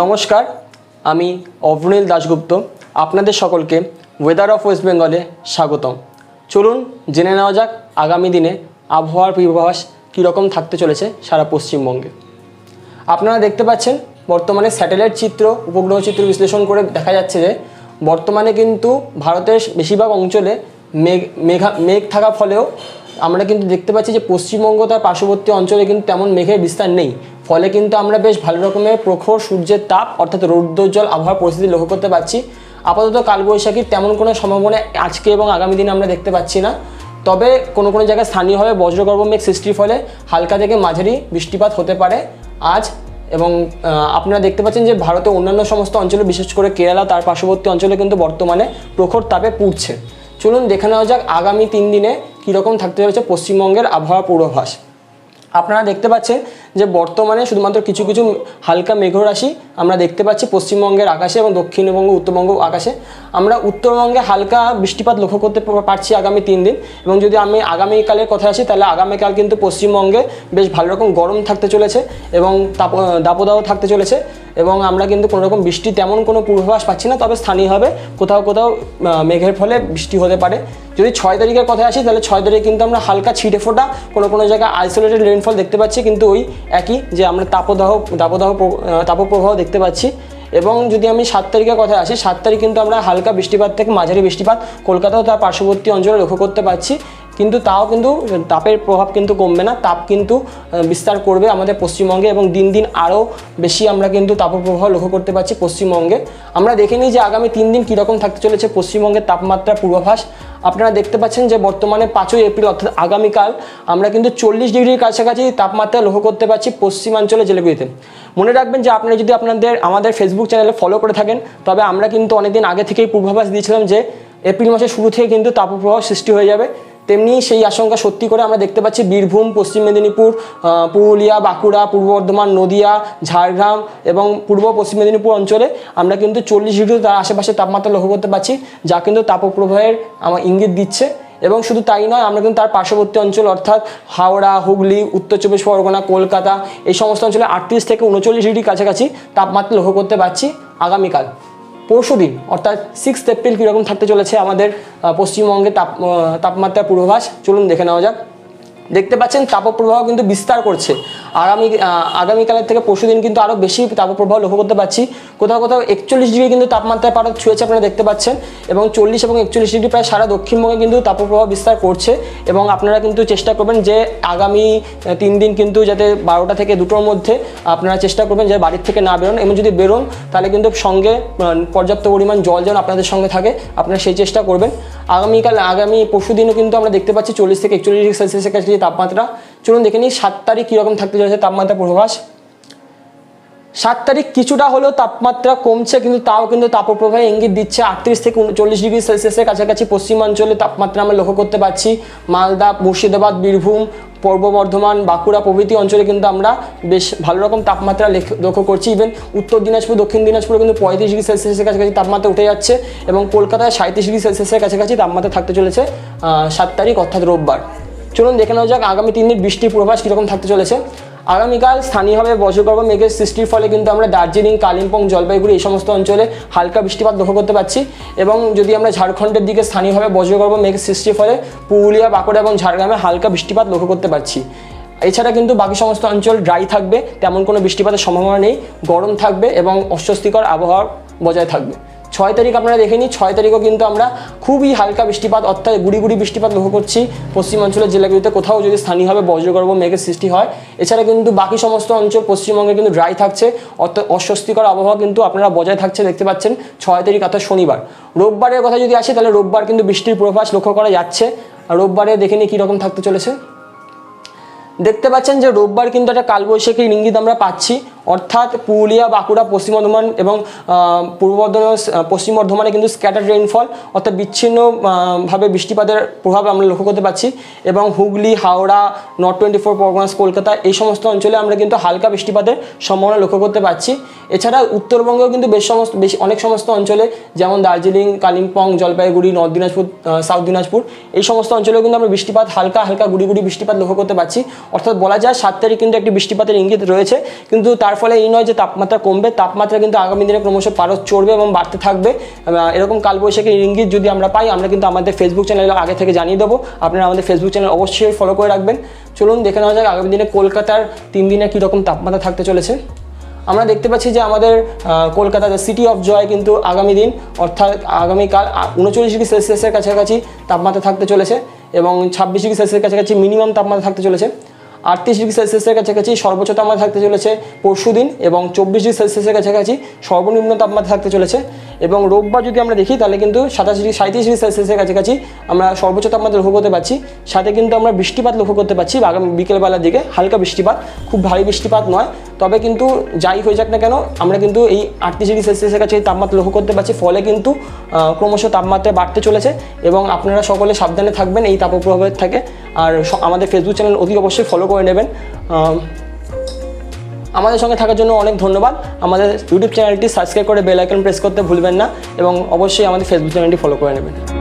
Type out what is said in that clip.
নমস্কার, আমি অভনীল দাশগুপ্ত। আপনাদের সকলকে ওয়েদার অফ ওয়েস্ট বেঙ্গলে স্বাগতম। চলুন জেনে নেওয়া যাক আগামী দিনে আবহাওয়ার পূর্বাভাস কীরকম থাকতে চলেছে সারা পশ্চিমবঙ্গে। আপনারা দেখতে পাচ্ছেন, বর্তমানে স্যাটেলাইট চিত্র, উপগ্রহ চিত্র বিশ্লেষণ করে দেখা যাচ্ছে যে, বর্তমানে কিন্তু ভারতের বেশিরভাগ অঞ্চলে মেঘ, মেঘা, মেঘ থাকা ফলেও আমরা কিন্তু দেখতে পাচ্ছি যে পশ্চিমবঙ্গ তার পার্শ্ববর্তী অঞ্চলে কিন্তু তেমন মেঘের বিস্তার নেই। ফলে কিন্তু আমরা বেশ ভালো রকমের প্রখর সূর্যের তাপ, অর্থাৎ রৌদ্রোজ্জ্বল আবহাওয়ার পরিস্থিতি লক্ষ্য করতে পারছি। আপাতত কালবৈশাখীর তেমন কোনো সম্ভাবনা আজকে এবং আগামী দিনে আমরা দেখতে পাচ্ছি না। তবে কোনো কোনো জায়গায় স্থানীয়ভাবে বজ্রগর্ভ মেঘ সৃষ্টির ফলে হালকা থেকে মাঝারি বৃষ্টিপাত হতে পারে আজ। এবং আপনারা দেখতে পাচ্ছেন যে ভারতের অন্যান্য সমস্ত অঞ্চলে, বিশেষ করে কেরালা, তার পার্শ্ববর্তী অঞ্চলে কিন্তু বর্তমানে প্রখর তাপে পুড়ছে। চলুন দেখে নেওয়া যাক আগামী তিন দিনে কীরকম থাকতে চলেছে পশ্চিমবঙ্গের আবহাওয়া পূর্বাভাস। আপনারা দেখতে পাচ্ছেন যে বর্তমানে শুধুমাত্র কিছু কিছু হালকা মেঘরাশি আমরা দেখতে পাচ্ছি পশ্চিমবঙ্গের আকাশে এবং দক্ষিণবঙ্গ, উত্তরবঙ্গ আকাশে। আমরা উত্তরবঙ্গে হালকা বৃষ্টিপাত লক্ষ্য করতে পারছি আগামী তিন দিন এবং যদি আমি আগামীকালের কথা আসি তাহলে আগামীকাল কিন্তু পশ্চিমবঙ্গে বেশ ভালো রকম গরম থাকতে চলেছে এবং তাপ, দাপদাহ থাকতে চলেছে এবং আমরা কিন্তু কোনো রকম বৃষ্টি তেমন কোনো পূর্বাভাস পাচ্ছি না, তবে স্থানীয়ভাবে কোথাও কোথাও মেঘের ফলে বৃষ্টি হতে পারে। যদি ছয় তারিখের কথা আসি তাহলে ছয় তারিখে কিন্তু আমরা হালকা ছিটে ফোটা কোনো কোনো জায়গায় আইসোলেটেড রেনফল দেখতে পাচ্ছি, কিন্তু ওই একই যে আমরা তাপদাহ তাপদাহ প্র- তাপপ্রবাহ দেখতে পাচ্ছি। এবং যদি আমি সাত তারিখের কথা আসি, সাত তারিখ কিন্তু আমরা হালকা বৃষ্টিপাত থেকে মাঝারি বৃষ্টিপাত কলকাতাও তার পার্শ্ববর্তী অঞ্চলে লক্ষ্য করতে পারছি কিন্তু তাও কিন্তু, তাপের প্রভাব কিন্তু কমবে না, তাপ কিন্তু বিস্তার করবে আমাদের পশ্চিমবঙ্গে এবং দিন দিন আরও বেশি আমরা কিন্তু তাপপ্রবাহ লক্ষ্য করতে পারছি পশ্চিমবঙ্গে। আমরা দেখে নিই যে আগামী তিন দিন কীরকম থাকতে চলেছে পশ্চিমবঙ্গের তাপমাত্রা পূর্বাভাস। আপনারা দেখতে পাচ্ছেন যে বর্তমানে পাঁচই এপ্রিল, অর্থাৎ আগামীকাল, আমরা কিন্তু চল্লিশ ডিগ্রির কাছাকাছি তাপমাত্রা লক্ষ্য করতে পারছি পশ্চিমাঞ্চলের জেলাগুলিতে। মনে রাখবেন যে আপনারা যদি আপনাদের, আমাদের ফেসবুক চ্যানেলে ফলো করে থাকেন, তবে আমরা কিন্তু অনেকদিন আগে থেকেই পূর্বাভাস দিয়েছিলাম যে এপ্রিল মাসের শুরু থেকে কিন্তু তাপপ্রবাহ সৃষ্টি হয়ে যাবে। তেমনি সেই আশঙ্কা সত্যি করে আমরা দেখতে পাচ্ছি বীরভূম, পশ্চিম মেদিনীপুর পুরুলিয়া, বাঁকুড়া, পূর্ব বর্ধমান, নদিয়া, ঝাড়গ্রাম এবং পূর্ব পশ্চিম মেদিনীপুর অঞ্চলে আমরা কিন্তু চল্লিশ ডিগ্রি তার আশেপাশে তাপমাত্রা লক্ষ্য করতে পারছি যা কিন্তু তাপপ্রবাহের আমার ইঙ্গিত দিচ্ছে এবং শুধু তাই নয়, আমরা কিন্তু তার পার্শ্ববর্তী অঞ্চল অর্থাৎ হাওড়া, হুগলি, উত্তর চব্বিশ পরগনা, কলকাতা এই সমস্ত অঞ্চলে আটত্রিশ থেকে উনচল্লিশ ডিগ্রি কাছাকাছি তাপমাত্রা লক্ষ্য করতে পারছি আগামীকাল। পরশু দিন, অর্থাৎ সিক্সথ এপ্রিল কীরকম থাকতে চলেছে আমাদের পশ্চিমবঙ্গে তাপ তাপমাত্রা পূর্বাভাস, চলুন দেখে নেওয়া যাক। দেখতে পাচ্ছেন, তাপপ্রবাহ কিন্তু বিস্তার করছে। আগামী আগামীকালের থেকে পরশু দিন কিন্তু আরও বেশি তাপপ্রবাহ লক্ষ্য করতে পারছি কোথাও কোথাও একচল্লিশ ডিগ্রি কিন্তু তাপমাত্রায় পারদ ছুঁয়েছে আপনারা দেখতে পাচ্ছেন। এবং চল্লিশ এবং একচল্লিশ ডিগ্রি প্রায় সারা দক্ষিণবঙ্গে কিন্তু তাপপ্রবাহ বিস্তার করছে। এবং আপনারা কিন্তু চেষ্টা করবেন যে আগামী তিন দিন কিন্তু যাতে বারোটা থেকে দুটোর মধ্যে আপনারা চেষ্টা করবেন যে বাড়ির থেকে না বেরোন। এবং যদি বেরোন, তাহলে কিন্তু সঙ্গে পর্যাপ্ত পরিমাণ জল যেন আপনাদের সঙ্গে থাকে। আপনারা সেই চেষ্টা করবেন। আগামীকাল, আগামী পরশু দিনও কিন্তু আমরা দেখতে পাচ্ছি চল্লিশ থেকে একচল্লিশ ডিগ্রি সেলসিয়াসের কাছে তাপমাত্রা। চলুন দেখে নিই, সাত তারিখ কীরকম থাকতে চলেছে তাপমাত্রা পূর্বাভাস। সাত তারিখ কিছুটা হলেও তাপমাত্রা কমছে, কিন্তু তাও কিন্তু তাপপ্রবাহে ইঙ্গিত দিচ্ছে আটত্রিশ থেকে উনচল্লিশ ডিগ্রি সেলসিয়াসের কাছাকাছি পশ্চিমাঞ্চলে তাপমাত্রা আমরা লক্ষ্য করতে পারছি। মালদা, মুর্শিদাবাদ, বীরভূম, পূর্ব বর্ধমান, বাঁকুড়া প্রভৃতি অঞ্চলে কিন্তু আমরা বেশ ভালো রকম তাপমাত্রা লক্ষ্য করছি। ইভেন উত্তর দিনাজপুর, দক্ষিণ দিনাজপুরে কিন্তু পঁয়ত্রিশ ডিগ্রি সেলসিয়াসের কাছাকাছি তাপমাত্রা উঠে যাচ্ছে এবং কলকাতায় সাঁত্রিশ ডিগ্রি সেলসিয়াসের কাছাকাছি তাপমাত্রা থাকতে চলেছে সাত তারিখ অর্থাৎ রোববার। চলুন দেখে নেওয়া যাক আগামী তিন দিন বৃষ্টির পূর্বাভাস কীরকম থাকতে চলেছে। আগামীকাল স্থানীয়ভাবে বজ্রগর্ভ, মেঘের সৃষ্টির ফলে কিন্তু আমরা দার্জিলিং, কালিম্পং, জলপাইগুড়ি এই সমস্ত অঞ্চলে হালকা বৃষ্টিপাত লক্ষ্য করতে পারছি এবং যদি আমরা ঝাড়খণ্ডের দিকে স্থানীয়ভাবে বজ্রগর্ভ, মেঘের সৃষ্টির ফলে পুরুলিয়া, বাঁকুড়া এবং ঝাড়গ্রামে হালকা বৃষ্টিপাত লক্ষ্য করতে পারছি। এছাড়া কিন্তু বাকি সমস্ত অঞ্চল ড্রাই থাকবে, তেমন কোনো বৃষ্টিপাতের সম্ভাবনা নেই, গরম থাকবে এবং অস্বস্তিকর আবহাওয়া বজায় থাকবে। ছয় তারিখ আপনারা দেখে নিন, ছয় তারিখও কিন্তু আমরা খুবই হালকা বৃষ্টিপাত, অর্থাৎ গুড়ি গুড়ি বৃষ্টিপাত লক্ষ্য করছি পশ্চিমাঞ্চলের জেলাগুলিতে। কোথাও যদি স্থানীয়ভাবে বজ্রগর্ভ মেঘের সৃষ্টি হয়, এছাড়া কিন্তু বাকি সমস্ত অঞ্চল পশ্চিমবঙ্গে কিন্তু ড্রাই থাকছে, অর্থাৎ অস্বস্তিকর আবহাওয়া কিন্তু আপনারা বজায় থাকছে, দেখতে পাচ্ছেন ছয় তারিখ, অর্থাৎ শনিবার। রোববারের কথা যদি আসে, তাহলে রোববার কিন্তু বৃষ্টির প্রভাস লক্ষ্য করা যাচ্ছে। আর রোববারে দেখে নিই কীরকম থাকতে চলেছে। দেখতে পাচ্ছেন যে রোববার কিন্তু একটা কালবৈশাখীর ইঙ্গিত আমরা পাচ্ছি। অর্থাৎ পুরুলিয়া বাঁকুড়া পশ্চিম বর্ধমান এবং পূর্ব বর্ধমান পশ্চিম বর্ধমানে কিন্তু স্ক্যাটার রেইনফল অর্থাৎ বিচ্ছিন্ন আহ, ভাবে বৃষ্টিপাতের প্রভাব আমরা লক্ষ্য করতে পারছি এবং Hooghly Howrah North Twenty Four Parganas Kolkata এই সমস্ত অঞ্চলে আমরা কিন্তু হালকা বৃষ্টিপাতের সম্ভাবনা লক্ষ্য করতে পারছি। এছাড়া উত্তরবঙ্গেও কিন্তু বেশ সমস্ত বেশ অনেক সমস্ত অঞ্চলে যেমন দার্জিলিং কালিম্পং জলপাইগুড়ি নর্থ দিনাজপুর সাউথ দিনাজপুর এই সমস্ত অঞ্চলেও কিন্তু আমরা বৃষ্টিপাত হালকা হালকা গুড়ি গুড়ি বৃষ্টিপাত লক্ষ্য করতে পারছি। অর্থাৎ বলা যায় সাত তারিখ কিন্তু একটি বৃষ্টিপাতের ইঙ্গিত রয়েছে। কিন্তু তার তার ফলে এই নয় যে তাপমাত্রা কমবে, তাপমাত্রা কিন্তু আগামী দিনে ক্রমশ পারদ চড়বে এবং বাড়তে থাকবে। এরকম কালবৈশাখী ইঙ্গিত যদি আমরা পাই, আমরা কিন্তু আমাদের ফেসবুক চ্যানেলে আগে থেকে জানিয়ে দেবো। আপনারা আমাদের ফেসবুক চ্যানেল অবশ্যই ফলো করে রাখবেন। চলুন দেখে নেওয়া যাক আগামী দিনে কলকাতার তিন দিনে কীরকম তাপমাত্রা থাকতে চলেছে। আমরা দেখতে পাচ্ছি যে আমাদের কলকাতা সিটি অফ জয় কিন্তু আগামী দিন, অর্থাৎ আগামীকাল উনচল্লিশ ডিগ্রি সেলসিয়াসের কাছাকাছি তাপমাত্রা থাকতে চলেছে এবং ছাব্বিশ ডিগ্রি সেলসিয়াসের কাছাকাছি মিনিমাম তাপমাত্রা থাকতে চলেছে। আটত্রিশ ডিগ্রি সেলসিয়াসের কাছাকাছি সর্বোচ্চ তাপমাত্রা থাকতে চলেছে পরশু দিন এবং চব্বিশ ডিগ্রি সেলসিয়াসের কাছাকাছি সর্বনিম্ন তাপমাত্রা থাকতে চলেছে। এবং রোববার যদি আমরা দেখি, তাহলে কিন্তু সাতাশ ডিগ্রি সাঁত্রিশ ডিগ্রি সেলসিয়াসের কাছাকাছি আমরা সর্বোচ্চ তাপমাত্রা লক্ষ্য করতে পারছি সাথে কিন্তু আমরা বৃষ্টিপাত লক্ষ্য করতে পারছি আগামী বিকেলবেলার দিকে হালকা বৃষ্টিপাত, খুব ভারী বৃষ্টিপাত নয়। তবে কিন্তু যাই হয়ে যাক না কেন, আমরা কিন্তু এই আটত্রিশ ডিগ্রি সেলসিয়াসের কাছে তাপমাত্রা লক্ষ্য করতে পারছি ফলে কিন্তু ক্রমশ তাপমাত্রা বাড়তে চলেছে এবং আপনারা সকলে সাবধানে থাকবেন, এই তাপপ্রবাহের থেকে। আর আমাদের ফেসবুক চ্যানেল অতি অবশ্যই ফলো করে নেবেন। আমাদের সঙ্গে থাকার জন্য অনেক ধন্যবাদ। আমাদের ইউটিউব চ্যানেলটি সাবস্ক্রাইব করে বেল আইকন প্রেস করতে ভুলবেন না এবং অবশ্যই আমাদের ফেসবুক চ্যানেলটি ফলো করে নেবেন।